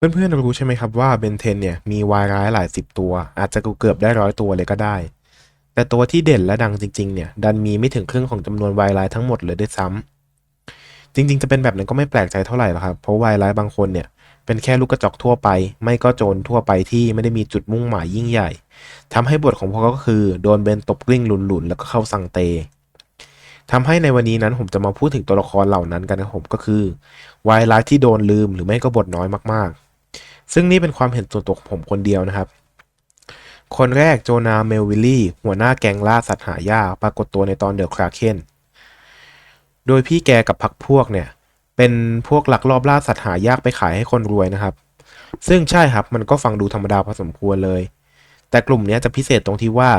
เพื่อนๆรู้ใช่ไหมครับว่าเบนเทนเนี่ยมีวายร้ายหลายสิบตัว อาจจะเกือบได้ร้อยตัวเลยก็ได้ แต่ตัวที่เด่นและดังจริงๆเนี่ยดันมีไม่ถึงครึ่งของจำนวนวายร้ายทั้งหมดเลยด้วยซ้ำจริงๆ จะเป็นแบบนั้นก็ไม่แปลกใจเท่าไหร่หรอกครับ เพราะวายร้ายบางคนเนี่ยเป็นแค่ลูกกระจอกทั่วไป ไม่ก็โจรทั่วไปที่ไม่ได้มีจุดมุ่งหมายยิ่งใหญ่ทำให้บทของพวกเขาก็คือโดนเบนตบกลิ้งหลุนๆแล้วก็เข้าสังเตทำให้ในวันนี้นั้นผมจะมาพูดถึงตัวละครเหล่านั้นกันนะผมก็คือวายร้ายที่โดนลืมหรือไม่ก็บทน้อยมากๆ ซึ่งนี่เป็นความเห็นส่วนตัวของผมคนเดียวนะครับ คนแรกโจนาเมลวิลลี่ หัวหน้าแก๊งล่าสัตว์หายากปรากฏตัวในตอนเดอะคราเคนโดยพี่แกกับพักพวกเนี่ย เป็นพวกหลักลอบล่าสัตว์หายากไปขายให้คนรวยนะครับ ซึ่งใช่ครับมันก็ฟังดูธรรมดาพอสมควรเลย แต่กลุ่มเนี้ยจะพิเศษตรงที่ว่า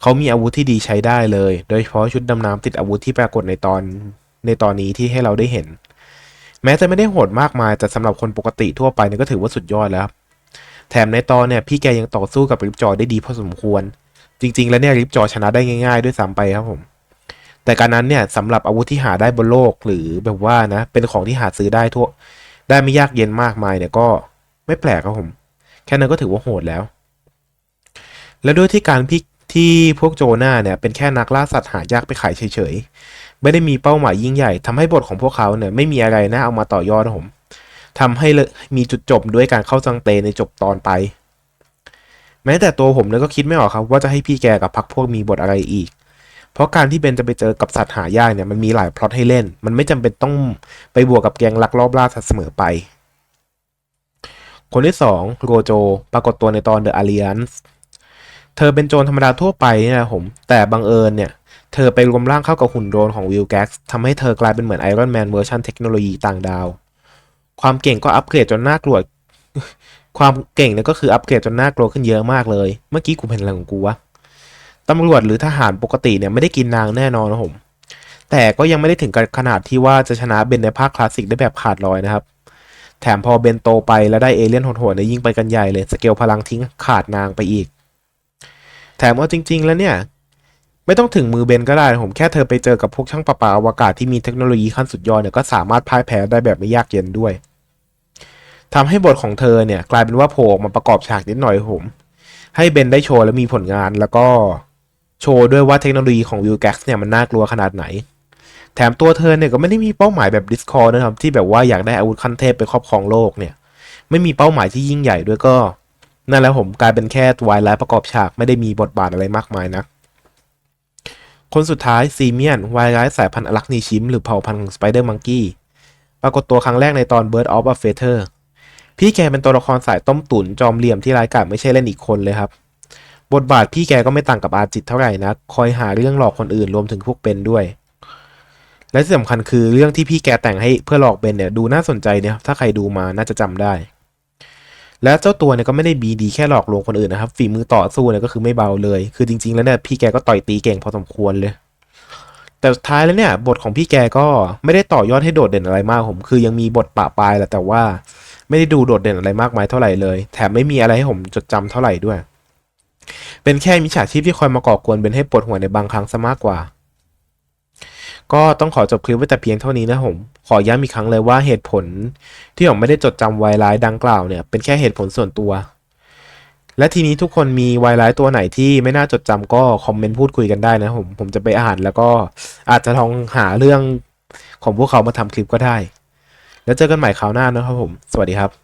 เขามีอาวุธที่ดีใช้ได้เลย โดยเฉพาะชุดดำน้ำติดอาวุธที่ปรากฏในตอนในตอนนี้ที่ให้เราได้เห็น แม้จะไม่ได้โหดมากมายแต่สำหรับคนปกติทั่วไปเนี่ยก็ถือว่าสุดยอดแล้วครับแถมในตอนเนี่ยพี่แกยังต่อสู้กับริปจอได้ดีพอสมควร จริง ๆ แล้วเนี่ยริปจอชนะได้ง่าย ๆ ด้วยซ้ำไปครับผม แต่การนั้นเนี่ยสำหรับอาวุธที่หาได้บนโลกหรือแบบว่านะ เป็นของที่หาซื้อได้ทั่ว ได้ไม่ยากเย็นมากมายเนี่ยก็ไม่แปลกครับผม แค่นั้นก็ถือว่าโหดแล้ว และด้วยที่การพี่ที่พวกโจนาเนี่ยเป็นแค่นักล่าสัตว์หายากไปขายเฉย ไม่ได้มีเป้าหมายยิ่งใหญ่ทำให้บทของพวกเขาเนี่ยไม่มีอะไรน่าเอามาต่อยอดผมทำให้มีจุดจบด้วยการเข้าจังเตในจบตอนไป แม้แต่ตัวผมเนี่ยก็คิดไม่ออกครับ ว่าจะให้พี่แกกับพักพวกมีบทอะไรอีก เพราะการที่เบนจะไปเจอกับสัตว์หายากเนี่ยมันมีหลายพล็อตให้เล่น มันไม่จำเป็นต้องไปบวกกับแกงลักลอบล่าสัตว์เสมอไป คนที่สองโรโจปรากฏตัวในตอน The Alliance เธอเป็นโจรธรรมดาทั่วไปนี่ยนะผม แต่บังเอิญเนี่ย เธอไปรวมร่างเข้ากับหุ่นโดรนของวิลแก๊กทำให้เธอกลายเป็นเหมือนไอรอนแมนเวอร์ชันเทคโนโลยีต่างดาว ความเก่งก็อัปเกรดจนน่ากลัว ความเก่งเนี่ยก็คืออัปเกรดจนน่ากลัวขึ้นเยอะมากเลย เมื่อกี้กูเป็นอะไรของกูวะตำรวจหรือทหารปกติเนี่ยไม่ได้กินนางแน่นอนนะผม แต่ก็ยังไม่ได้ถึงกับขนาดที่ว่าจะชนะเบนในภาคคลาสสิกได้แบบขาดลอยนะครับ แถมพอเบนโตไปแล้วได้เอเลี่ยนโหดๆเนี่ยยิ่งไปกันใหญ่เลย สเกลพลังทิ้งขาดนางไปอีก แถมเอาจริง ๆ แล้วเนี่ย ไม่ต้องถึงมือเบนก็ได้ผมแค่เธอไปเจอกับพวกช่างประปาอวกาศที่มีเทคโนโลยีขั้นสุดยอดเนี่ยก็สามารถพ่ายแพ้ได้แบบไม่ยากเย็นด้วยทำให้บทของเธอเนี่ยกลายเป็นว่าโผล่ออกมาประกอบฉากนิดหน่อยผม ให้เบนได้โชว์และมีผลงานแล้วก็โชว์ด้วยว่าเทคโนโลยีของวิลแก๊กเนี่ยมันน่ากลัวขนาดไหน แถมตัวเธอเนี่ยก็ไม่ได้มีเป้าหมายแบบดิสคอร์นะครับที่แบบว่าอยากได้อาวุธขั้นเทพไปครอบครองโลกเนี่ย ไม่มีเป้าหมายที่ยิ่งใหญ่ด้วยก็นั่นแหละผมกลายเป็นแค่วายไลฟ์ประกอบฉากไม่ได้มีบทบาทอะไรมากมายนะ คนสุดท้ายซีเมียนวายไลฟ์สายพันธุ์อลักนีชิม หรือเผ่าพันธุ์ของสไปเดอร์มังกี้ปรากฏตัวครั้งแรกในตอน Bird of a Feather พี่แกเป็นตัวละครสายต้มตุ๋นจอมเหลี่ยมที่ร้ายกาจไม่ใช่เล่นอีกคนเลยครับ บทบาทพี่แกก็ไม่ต่างกับอาจิตเท่าไหร่นะคอยหาเรื่องหลอกคนอื่นรวมถึงพวกเบนด้วย และที่สำคัญคือเรื่องที่พี่แกแต่งให้เพื่อหลอกเบนเนี่ยดูน่าสนใจเนี่ยถ้าใครดูมาน่าจะจำได้ และเจ้าตัวเนี่ยก็ไม่ได้บีดีแค่หลอกลวงคนอื่นนะครับฝีมือต่อสู้เนี่ยก็คือไม่เบาเลย คือจริง ๆ แล้วเนี่ยพี่แกก็ต่อยตีเก่งพอสมควรเลย แต่สุดท้ายแล้วเนี่ยบทของพี่แกก็ไม่ได้ต่อยอดให้โดดเด่นอะไรมากผม คือยังมีบทปะปลายแหละแต่ว่าไม่ได้ดูโดดเด่นอะไรมากมายเท่าไหร่เลย แถมไม่มีอะไรให้ผมจดจำเท่าไหร่ด้วย เป็นแค่มิจฉาชีพที่คอยมาก่อกวนเบนให้ปวดหัวในบางครั้งซะมากกว่า ก็ต้องขอจบคลิปไว้แต่เพียงเท่านี้นะผม ขอย้ำอีกครั้งเลยว่าเหตุผลที่ผมไม่ได้จดจำไวไลท์ดังกล่าวเนี่ย เป็นแค่เหตุผลส่วนตัว และทีนี้ทุกคนมีไวไลท์ตัวไหนที่ไม่น่าจดจำก็คอมเมนต์พูดคุยกันได้นะผมผมจะไปอ่านแล้วก็อาจจะลองหาเรื่องของพวกเขามาทำคลิปก็ได้ แล้วเจอกันใหม่คราวหน้านะครับผม สวัสดีครับ